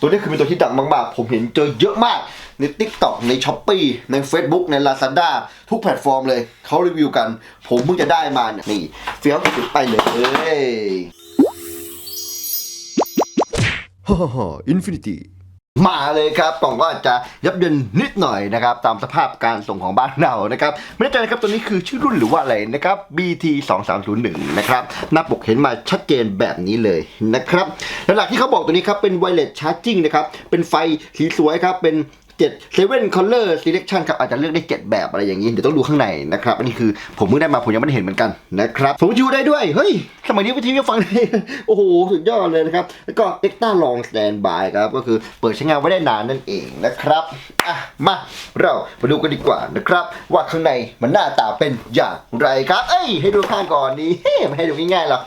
ตัวนี้คือเป็นตัวที่ดังมากๆ ผมเห็นเจอเยอะมาก ใน TikTok ใน s h อ p e e ใน Facebook ใน Lazada ทุกแพลตฟอร์มเลยเขารีวิวกัน ผมเพิ่งจะได้มาเนี่ยนี่เฟี้ยวสุดไปเลยฮ่าฮ่าฮ่าอินฟินิตี้ มาเลยครับกล่องก็อาจจะยับเยินนิดหน่อยนะครับ ตามสภาพการส่งของบ้านเรานะครับ ไม่แน่ใจนะครับตัวนี้คือชื่อรุ่นหรือว่าอะไรนะครับ BT 2 3 0 1นะครับ หน้าปกเห็นมาชัดเจนแบบนี้เลยนะครับ และหลักที่เขาบอกตัวนี้ครับ เป็นไวเลสชาร์จิ่งนะครับ เป็นไฟสีสวยครับ เป็น 7 7 color selection ครับอาจจะเลือกได้ 7 แบบอะไรอย่างนี้ เดี๋ยวต้องดูข้างในนะครับ อันนี้คือผมเพิ่งได้มาผมยังไม่ได้เห็นเหมือนกันนะครับผมชูได้ด้วย เฮ้ย สมัยนี้วิทยุฟังได้ โอ้โห สุดยอดเลยนะครับ แล้วก็ extra long standby ครับ ก็คือเปิดใช้งานไว้ได้นานนั่นเองนะครับ อะ มาเรามาดูกันดีกว่านะครับ ว่าข้างในมันหน้าตาเป็นอย่างไรครับ เอ้ย ให้ดูข้างก่อนนี้ไม่ให้ดูง่ายๆหรอก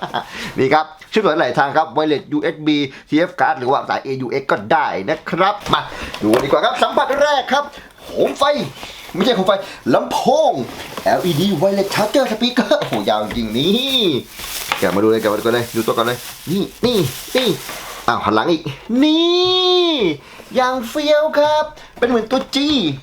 นี่ครับชื่อหลายทางครับ wireless USB TF card หรือว่าสาย AUX ก็ได้นะครับ มาดูกันดีกว่าครับสัมผัสแรกครับโหมไฟ ไม่ใช่โคมไฟลำโพง LED wireless charger speaker โอ้โหยาวจริงนี่แกะมาดูเลยแกะมาดูกันเลยดูตัวกันเลย นี่นี่นี่อ้าวหันหลังอีก นี่ อย่างเฟี้ยวครับ เป็นเหมือนตัว G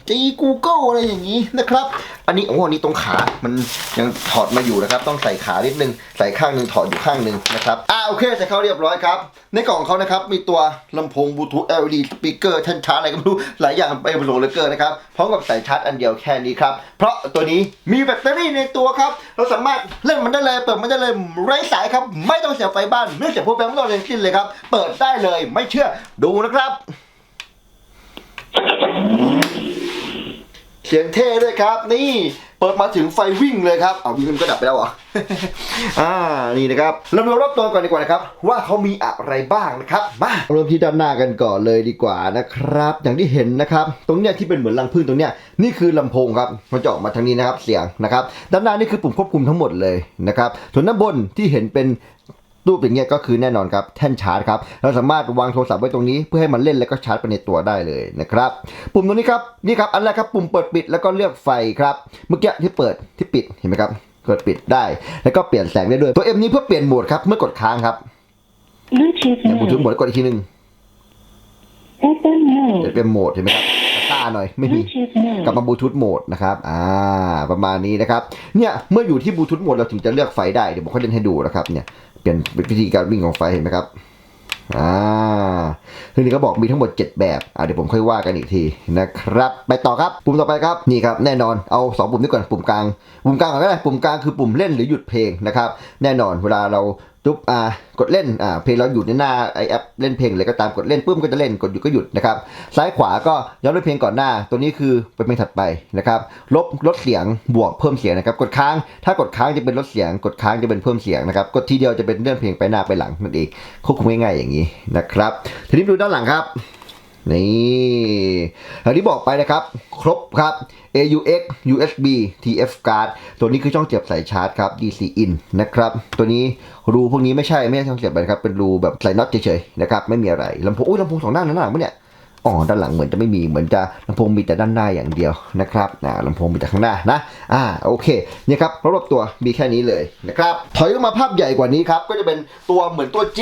G Google อะไรอย่างนี้นะครับ อันนี้โอ้อันนี้ตรงขา มันยังถอดมาอยู่นะครับ ต้องใส่ขานิดนึง ใส่ข้างหนึ่งถอดอยู่ข้างหนึ่งนะครับอ่าโอเคใส่เข้าเรียบร้อยครับ ในกล่องเขานะครับ มีตัวลำโพงบลูทูธ LED สปีกเกอร์ท่านชาร์จอะไรก็ไม่รู้ หลายอย่างไปผสมเหลือเกินนะครับ พร้อมกับใส่ชาร์จอันเดียวแค่นี้ครับ เพราะตัวนี้มีแบตเตอรี่ในตัวครับ เราสามารถเล่นมันได้เลย เปิดมันได้เลย ไร้สายครับ ไม่ต้องเสียไฟบ้าน ไม่เสียพวกแบงค์ไม่ต้องเรียนขึ้นเลยครับ เปิดได้เลย ไม่เชื่อ ดูนะครับ เสียงเท่ด้วยครับ นี่เปิดมาถึงไฟวิ่งเลยครับเอาวิ่งมันก็ดับไปแล้วเหรออ่านี่นะครับเราดูรอบตัวก่อนดีกว่านะครับ ว่าเขามีอะไรบ้างนะครับมาเริ่มที่ด้านหน้ากันก่อนเลยดีกว่านะครับ อย่างที่เห็นนะครับ ตรงเนี้ยที่เป็นเหมือนรังผึ้งตรงเนี้ยนี่คือลำโพงครับมันจะออกมาทางนี้นะครับเสียงนะครับ ด้านหน้านี่คือปุ่มควบคุมทั้งหมดเลยนะครับส่วนด้านบนที่เห็นเป็น รูปอย่างเงี้ยก็คือแน่นอนครับแท่นชาร์จครับเราสามารถวางโทรศัพท์ไว้ตรงนี้เพื่อให้มันเล่นแล้วก็ชาร์จไปในตัวได้เลยนะครับ ปุ่มตรงนี้ครับนี่ครับอันแรกครับปุ่มเปิดปิดแล้วก็เลือกไฟครับเมื่อกี้ที่เปิดที่ปิดเห็นไหมครับเปิดปิดได้ แล้วก็เปลี่ยนแสงได้ด้วยตัว M นี้เพื่อเปลี่ยนโหมดครับเมื่อกดค้างครับ Bluetooth อย่างบลูทูธโหม mode. ดกดอีกทีหนึง FM จะ mode. เป็นโหมดเห็นไหมครับซ่าหน่อยไม่มี Bluetooth กลับ mode. มาบลูทูธโหมดนะครับอ่าประมาณนี้นะครับเนี่ยเมื่ออยู่ที่บลูทูธโหมดเราถึงจะเลือกไฟได้เดี๋ยวผมค่อยเล่นให้ดูนะครับเนี่ย เปลี่ยนวิธีการวิ่งของไฟเห็นไหมครับอ่าซึ่งนี่ก็บอกมีทั้งหมด 7 แบบอ่าเดี๋ยวผมค่อยว่ากันอีกทีนะครับ ไปต่อครับ ปุ่มต่อไปครับ นี่ครับแน่นอน เอา 2 ปุ่มนี้ก่อน ปุ่มกลาง ปุ่มกลางก่อนก็ได้ ปุ่มกลางคือปุ่มเล่นหรือหยุดเพลงนะครับ แน่นอนเวลาเรา ตุ๊บอ่ากดเล่นอ่าเพลงเราอยู่ในหน้าไอแอปเล่นเพลงเลยก็ตามกดเล่นปุ๊บก็จะเล่นกดหยุดก็หยุดนะครับซ้ายขวาก็ย้อนไปเพลงก่อนหน้า ตัวนี้คือเป็นเพลงถัดไปนะครับลบลดเสียงบวกเพิ่มเสียงนะครับกดค้างถ้ากดค้างจะเป็นลดเสียง กดค้างจะเป็นเพิ่มเสียงนะครับกดทีเดียวจะเป็นเลื่อนเพลงไปหน้าไปหลังนั่นเองควบคุมง่ายๆอย่างนี้นะครับทีนี้ดูด้านหลังครับ นี่อย่างที่บอกไปนะครับ ครบครับ AUX USB TF card ตัวนี้คือช่องเสียบสายชาร์จครับ DC in นะครับ ตัวนี้รูพวกนี้ไม่ใช่ ไม่ใช่ช่องเสียบนะครับ เป็นรูแบบใส่น็อตเฉยๆนะครับ ไม่มีอะไรลำโพงอุ้ยลำโพงสองด้านนั่นหลังปะเนี่ยอ๋อด้านหลังเหมือนจะไม่มีเหมือนจะลำโพงมีแต่ด้านหน้าอย่างเดียวนะครับอ่าลำโพงมีแต่ข้างหน้านะอ่าโอเคเนี่ยครับรอบๆตัวมีแค่นี้เลยนะครับถอยลงมาภาพใหญ่กว่านี้ครับก็จะเป็นตัวเหมือนตัว G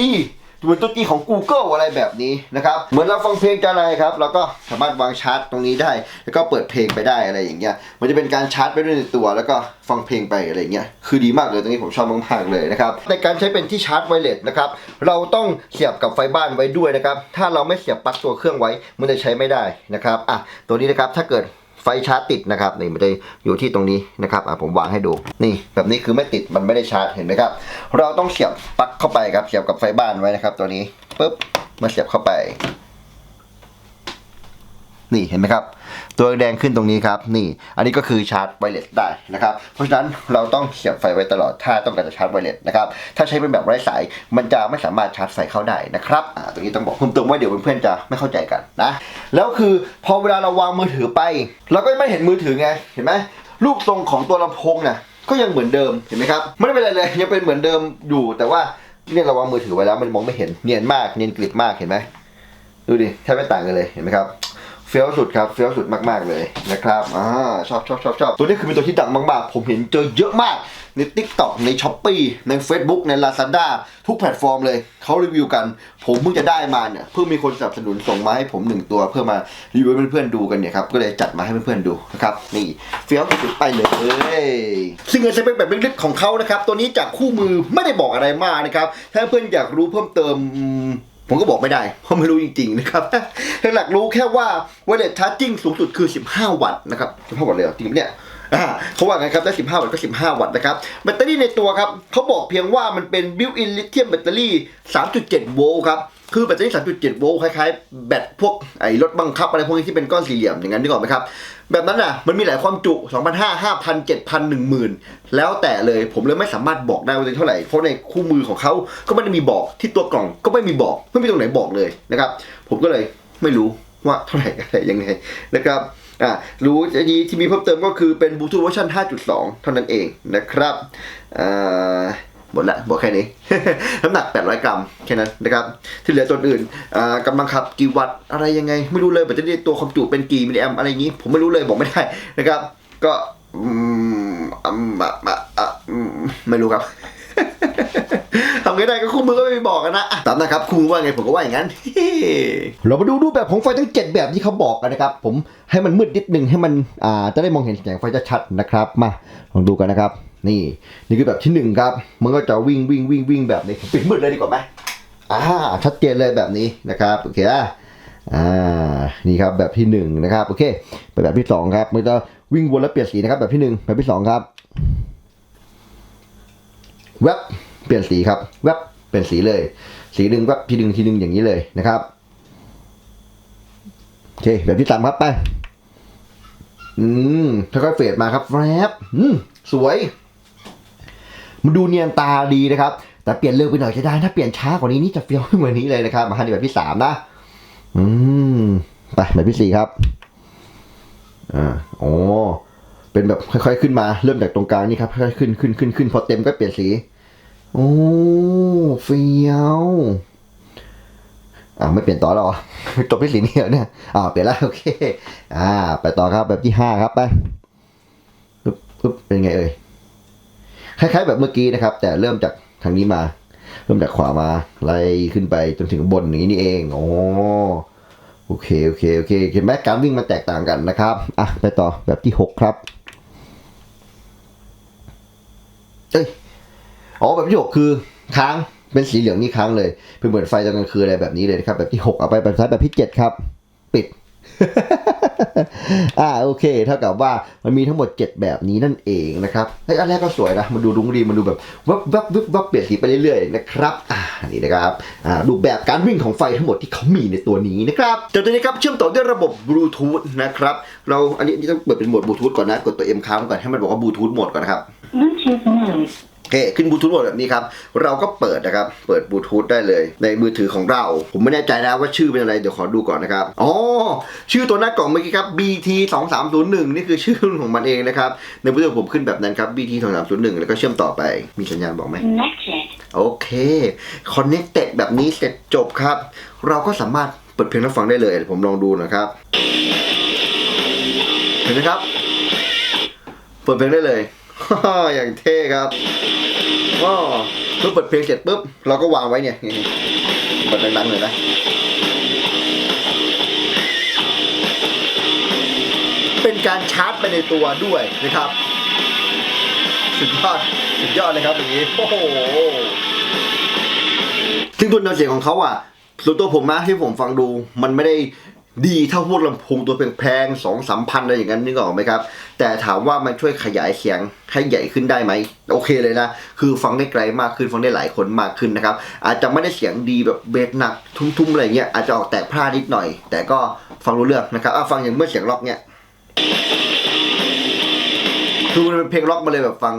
เหมือนตัว G ของ Google อะไรแบบนี้นะครับ เหมือนเราฟังเพลงจะอะไรครับเราก็สามารถวางชาร์จตรงนี้ได้ แล้วก็เปิดเพลงไปได้อะไรอย่างเงี้ย มันจะเป็นการชาร์จไปด้วยในตัว แล้วก็ฟังเพลงไปอะไรอย่างเงี้ย คือดีมากเลยตรงนี้ผมชอบมากๆเลยนะครับ ในการใช้เป็นที่ชาร์จไวเลสนะครับ เราต้องเสียบกับไฟบ้านไว้ด้วยนะครับ ถ้าเราไม่เสียบปลั๊กตัวเครื่องไว้ มันจะใช้ไม่ได้นะครับ อะ ตัวนี้นะครับ ถ้าเกิด ไฟชาร์จติดนะครับนี่มันจะอยู่ที่ตรงนี้นะครับผมวางให้ดูนี่แบบนี้คือไม่ติดมันไม่ได้ชาร์จเห็นไหมครับ เราต้องเสียบปลั๊กเข้าไปครับเสียบกับไฟบ้านไว้นะครับ ตัวนี้ปุ๊บมาเสียบเข้าไป นี่เห็นไหมครับ ตัวแดงขึ้นตรงนี้ครับ นี่ อันนี้ก็คือชาร์จไวเลสได้นะครับ เพราะฉะนั้นเราต้องเสียบไฟไว้ตลอดถ้าต้องการจะชาร์จไวเลสนะครับ ถ้าใช้เป็นแบบไร้สาย มันจะไม่สามารถชาร์จไฟเข้าได้นะครับอ่าตรงนี้ต้องบอกเพิ่มเติมไว้เดี๋ยวเพื่อนๆจะไม่เข้าใจกันนะ แล้วคือพอเวลาเราวางมือถือไปเราก็ไม่เห็นมือถือไง เห็นไหมรูปทรงของตัวลำโพงเนี่ยก็ยังเหมือนเดิม เห็นไหมครับ ไม่ได้เป็นอะไรเลย ยังเป็นเหมือนเดิมอยู่ แต่ว่าเนี่ยเราวางมือถือไว้แล้วมันมองไม่เห็น เนียนมาก เนียนกริบมาก เห็นไหมดูดิ แทบไม่ต่างกันเลย เห็นไหมครับ ฟี้ยวสุดครับเฟี้ยวสุดมากๆเลยนะครับอ่าชอบชอบชอบชอบตัวนี้คือเป็นตัวที่ดังมาก ๆ ผมเห็นเจอเยอะมากใน Tik t o อกใน s h อ p e e ใน Facebook ใน Lazada ทุกแพลตฟอร์มเลยเขารีวิวกัน ผมเพิ่งจะได้มาเนี่ยเพิ่งมีคนสนับสนุนส่งมาให้ผมหนึ่งตัว เพื่อมารีวิวให้เพื่อนๆดูกันเนี่ยครับก็เลยจัดมาให้เพื่อนๆดูนะครับนี่เฟี้ยวสุดไปเลยซึ่งเงินสเปคแบบลึกๆของเขานะครับตัวนี้จากคู่มือไม่ได้บอกอะไรมากนะครับถ้าเพื่อนอยากรู้เพิ่มเติม ผมก็บอกไม่ได้ เพราะไม่รู้จริงๆนะครับหลักๆรู้แค่ว่าเวลชาร์จิ่งสูงสุดคือ 15 วัตต์นะครับ 15 วัตต์เลยเหรอจริงปะเนี่ยเขาว่ากันครับได้ 15 วัตต์ก็ 15 วัตต์นะครับ แบตเตอรี่ในตัวครับเขาบอกเพียงว่ามันเป็น built-in lithium แบตเตอรี่ 3.7 โวลต์ครับ คือแบตเตอรี่ 3.7 โวลต์คล้ายๆ แบตพวกไอ้รถบังคับอะไรพวกนี้ที่เป็นก้อนสี่เหลี่ยมอย่างนั้นนึกออกไหมครับ แบบนั้นน่ะ มันมีหลายความจุ 2,500 5,000 7,000 10,000 แล้วแต่เลยผมเลยไม่สามารถบอกได้ว่าเป็นเท่าไหร่ เพราะในคู่มือของเขาก็ไม่ได้มีบอกที่ตัวกล่องก็ไม่มีบอกไม่มีตรงไหนบอกเลยนะครับ ผมก็เลยไม่รู้ว่าเท่าไหร่อะไรยังไงนะครับอ่ารู้อันนี้ที่มีเพิ่มเติมก็คือเป็นบลูทูธเวอร์ชัน5.2 เท่านั้นเองนะครับอ่า หมดละบอกแค่นี้ น้ำหนัก 800 กรัมแค่นั้นนะครับที่เหลือตัวอื่นกำลังขับกี่วัตต์อะไรยังไง ไม่รู้เลยแบตเตอรี่ตัวความจุเป็นกี่มิลลิแอมอะไรอย่างนี้ ผมไม่รู้เลยบอกไม่ได้นะครับ ก็ไม่รู้ครับทำไงได้ก็คู่มือก็ไม่บอกกันนะตามนะครับคู่มือว่าไงผมก็ว่าอย่างนั้น เรามาดูรูปแบบของไฟทั้ง 7 แบบที่เขาบอกกันนะครับ ผมให้มันมืดนิดนึงให้มันจะได้มองเห็นแสงไฟจะชัดนะครับ มาลองดูกันนะครับ นี่ นี่คือแบบที่หนึ่งครับ มันก็จะวิ่งวิ่งวิ่งวิ่งแบบนี้ปิดมืดเลยดีกว่าไหมอ่าชัดเจนเลยแบบนี้นะครับโอเคอ่านี่ครับแบบที่หนึ่งนะครับโอเคไปแบบที่สองครับมันจะวิ่งวนแล้วเปลี่ยนสีนะครับ แบบที่หนึ่งแบบที่สองครับแวบเปลี่ยนสีครับ แวบเปลี่ยนสีเลย สีหนึ่งแวบทีหนึ่งทีหนึ่งอย่างนี้เลยนะครับโอเคแบบที่สามครับไปอืมค่อยๆเฟดมาครับแวบอืมสวย มันดูเนียนตาดีนะครับ แต่เปลี่ยนเร็วไปหน่อยจะได้ถ้าเปลี่ยนช้ากว่านี้นี่จะเฟี้ยวขึ้นกว่านี้เลยนะครับ มาให้แบบที่สามนะ อืมไปแบบที่สี่ครับ อ่าโอ้เป็นแบบค่อยๆขึ้นมาเริ่มจากตรงกลางนี่ครับค่อยๆขึ้นขึ้นขึ้นขึ้นพอเต็มก็เปลี่ยนสี โอ้เฟี้ยวอ่าไม่เปลี่ยนต่อหรอจบที่สีนี้เหรอเนี่ยอ่าเปลี่ยนแล้วโอเค อ่า ไปต่อครับแบบที่ห้าครับไปปึ๊บปึ๊บเป็นไงเอ่ย คล้ายๆแบบเมื่อกี้นะครับ แต่เริ่มจากทางนี้มา เริ่มจากขวามาไล่ขึ้นไปจนถึงบนนี้นี่เองโอ้โอเคโอเคโอเคเห็นไหมการวิ่งมันแตกต่างกันนะครับอะไปต่อแบบที่หกครับเอ้ยอ๋อแบบที่หกคือค้างเป็นสีเหลืองนี่ค้างเลยเป็นเหมือนไฟตอนกลางคืนอะไรแบบนี้เลยนะครับแบบที่หกเอาไปแบบท้ายแบบที่เจ็ดครับ ปิด อ่าโอเค เท่ากับว่ามันมีทั้งหมด 7 แบบนี้นั่นเองนะครับเฮ้อันแรกก็สวยนะ มันดูรุ้งดีมันดูแบบวับวับวับวับเปลี่ยนสีไปเรื่อยๆนะครับอ่านี่นะครับอ่าดูแบบการวิ่งของไฟทั้งหมดที่เขามีในตัวนี้นะครับแต่ตัวนี้ครับเชื่อมต่อด้วยระบบบลูทูธนะครับเราอันนี้อันนี้ต้องเปิดเป็นโหมดบลูทูธก่อนนะกดตัว M ค้างก่อนให้มันบอกว่าบลูทูธโหมดก่อนนะครับ Bluetooth mode. โอเคขึ้นบลูทูธโหมดแบบนี้ครับ เราก็เปิดนะครับ เปิดบลูทูธได้เลย ในมือถือของเรา ผมไม่แน่ใจนะว่าชื่อเป็นอะไร เดี๋ยวขอดูก่อนนะครับ อ๋อ ชื่อตัวหน้ากล่องเมื่อกี้ครับ BT 2 3 0 1นี่คือชื่อของมันเองนะครับ ในมือถือผมขึ้นแบบนั้นครับ BT 2 3 0 1แล้วก็เชื่อมต่อไป มีสัญญาณบอกไหม Connected. โอเค Connected แบบนี้เสร็จจบครับ เราก็สามารถเปิดเพลงรับฟังได้เลย ผมลองดูนะครับ เห็นไหมครับ เปิดเพลงได้เลย อย่างเท่ครับก็เมื่อเปิดเพลงเสร็จปุ๊บเราก็วางไว้เนี่ยเปิดดังๆเลยนะเป็นการชาร์จไปในตัวด้วยนะครับ สุดยอดสุดยอดเลยครับอย่างนี้โอ้โหซึ่งตัวแนวเสียงของเขาอะส่วนตัวผมนะที่ผมฟังดูมันไม่ได้ ดีเท่าพวกลำโพงตัวแพงๆสองสามพันอะไรอย่างนั้นนึกออกไหมครับ แต่ถามว่ามันช่วยขยายเสียงให้ใหญ่ขึ้นได้ไหมโอเคเลยนะ คือฟังได้ไกลมากขึ้นฟังได้หลายคนมากขึ้นนะครับ อาจจะไม่ได้เสียงดีแบบเบสหนัก ทุ่มๆอะไรเงี้ยอาจจะออกแตกพลาดนิดหน่อย แต่ก็ฟังรู้เรื่องนะครับอะฟังอย่างเมื่อเสียงล็อกเนี่ยคือมันเป็นเพลงล็อกมาเลยแบบฟัง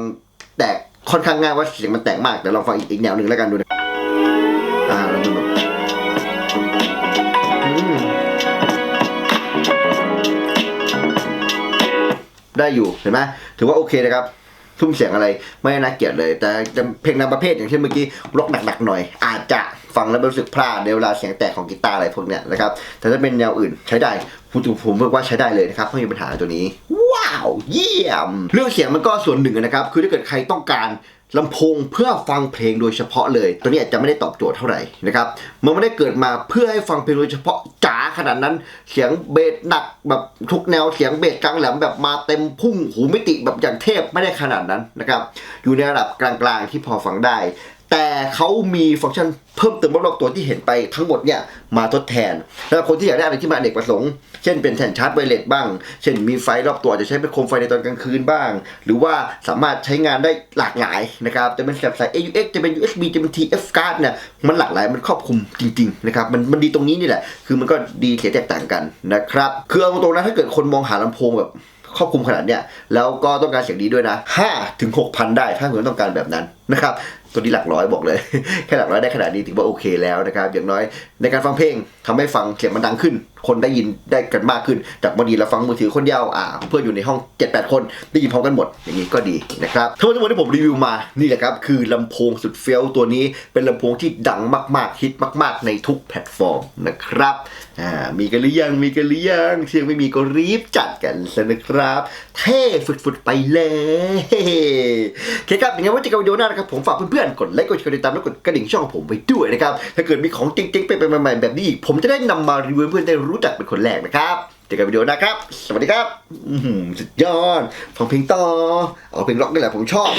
แตกค่อนข้างง่ายว่าเสียงมันแตกมากแต่ลองฟังอีกแนวหนึ่งแล้วกันดูนะ ได้อยู่เห็นไหมถือว่าโอเคนะครับทุ่มเสียงอะไรไม่น่าเกลียดเลย แต่เพลงนำประเภทอย่างเช่นเมื่อกี้ล็อกหนักๆหน่อย อาจจะฟังแล้วรู้สึกพลาดในเวลาเสียงแตกของกีตาร์อะไรพวกเนี้ยนะครับแต่ถ้าเป็นแนวอื่นใช้ได้ผมผมบอกว่าใช้ได้เลยนะครับไม่มีปัญหาตัวนี้ ว้าว เยี่ยม เรื่องเสียงมันก็ส่วนหนึ่งนะครับ คือถ้าเกิดใครต้องการ ลำโพงเพื่อฟังเพลงโดยเฉพาะเลย ตัวนี้อาจจะไม่ได้ตอบโจทย์เท่าไหร่นะครับมันไม่ได้เกิดมาเพื่อให้ฟังเพลงโดยเฉพาะจ๋าขนาดนั้น เสียงเบสหนักแบบทุกแนวเสียงเบสกลางแหลมแบบมาเต็มพุ่งหูมิติแบบอย่างเทพไม่ได้ขนาดนั้นนะครับอยู่ในระดับกลางๆที่พอฟังได้ แต่เขามีฟังก์ชันเพิ่มเติมรอบๆตัวที่เห็นไปทั้งหมดเนี่ยมาทดแทนสำหรับคนที่อยากได้อะไรที่มาอเนกประสงค์ เช่นเป็นแท่นชาร์จไวเลสบ้าง เช่นมีไฟรอบตัวจะใช้เป็นโคมไฟในตอนกลางคืนบ้าง หรือว่าสามารถใช้งานได้หลากหลายนะครับ จะเป็นแบบสาย AUX จะเป็น USB จะเป็น TF card เนี่ยมันหลากหลายมันครอบคลุมจริงๆนะครับมันมันดีตรงนี้นี่แหละ คือมันก็ดีเสียแตกต่างกันนะครับคือเอาตรงๆนะถ้าเกิดคนมองหาลำโพงแบบครอบคลุมขนาดเนี้ยแล้วก็ต้องการเสียงดีด้วยนะ5ถึง6,000 ได้ถ้าเกิดต้องการแบบนั้นนะครับ ตัวนี้หลักร้อยบอกเลย แค่หลักร้อยได้ขนาดนี้ถือว่าโอเคแล้วนะครับ อย่างน้อยในการฟังเพลงทำให้ฟังเสียงมันดังขึ้น คนได้ยินได้กันมากขึ้น จากบางทีเราฟังมือถือคนเดียวอ่า เพื่อนอยู่ในห้อง 7-8 คนได้ยินพร้อมกันหมด อย่างนี้ก็ดีนะครับทั้งหมดทั้งมวลที่ผมรีวิวมานี่แหละครับคือลำโพงสุดเฟี้ยวตัวนี้เป็นลำโพงที่ดังมากๆฮิตมาก ๆ ในทุกแพลตฟอร์มนะครับอ่ามีกันหรือยังมีกันหรือยังเสียงไม่มีก็รีบจัดกันซะนะครับเท่ฝุดๆไปเลยโอเคครับอย่างงั้นไว้เจอกันวิดีโอหน้านะครับผมฝากเพื่อนนกดไลค์กดแชร์ติดตามและกดกระดิ่งช่องของผมไปด้วยนะครับ ถ้าเกิดมีของจริงๆไปใหม่ๆแบบนี้อีกผมจะได้นำมารีวิวเพื่อนได้รู้จักเป็นคนแรกนะครับเจอกันวิดีโอหนะครับ สวัสดีครับหือสุดยอดฟังเพลงต่อ เอาเพลงร็อกนี่แหละผมชอบ